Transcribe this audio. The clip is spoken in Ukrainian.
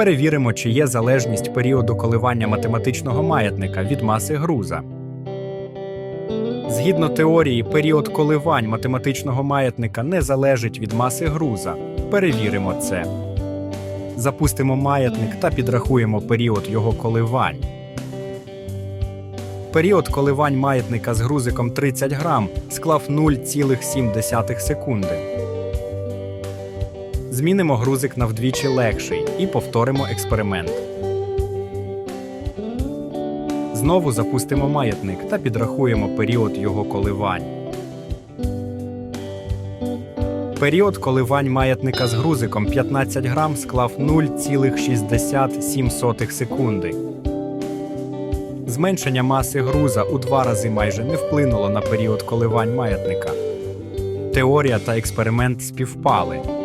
Перевіримо, чи є залежність періоду коливання математичного маятника від маси груза. Згідно теорії, період коливань математичного маятника не залежить від маси груза. Перевіримо це. Запустимо маятник та підрахуємо період його коливань. Період коливань маятника з грузиком 30 грам склав 0,7 секунди. Змінимо грузик на вдвічі легший і повторимо експеримент. Знову запустимо маятник та підрахуємо період його коливань. Період коливань маятника з грузиком 15 грам склав 0,67 секунди. Зменшення маси груза у два рази майже не вплинуло на період коливань маятника. Теорія та експеримент співпали.